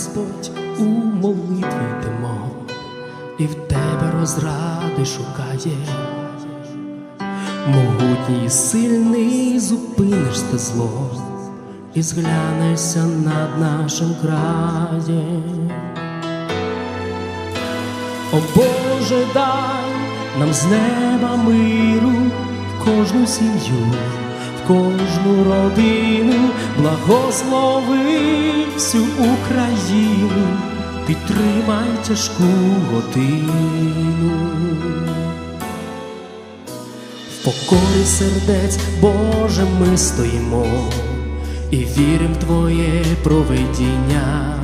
Господь, у молитві йдемо, і в тебе розради шукає. Могутній сильний зупиниш ти зло і зглянешся над нашим краєм. О Боже, дай нам з неба миру в кожну сім'ю, кожну родину, благослови всю Україну, підтримай тяжку годину. В покорі сердець, Боже, ми стоїмо і вірим в Твоє провидіння.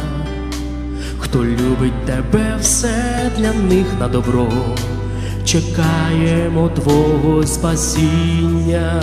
Хто любить тебе, все для них на добро, чекаємо Твого спасіння.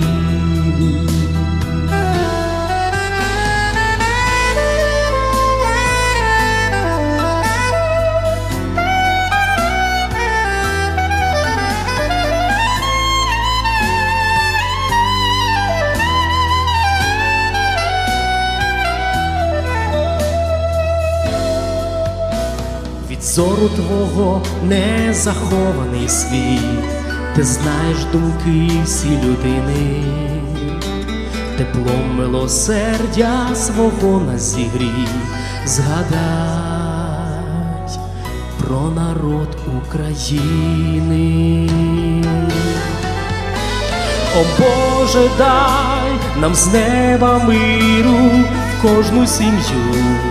Зору твого не захований світ, ти знаєш думки всі людини, теплом милосердя свого нас зігрій, згадай про народ України. О Боже, дай нам з неба миру в кожну сім'ю,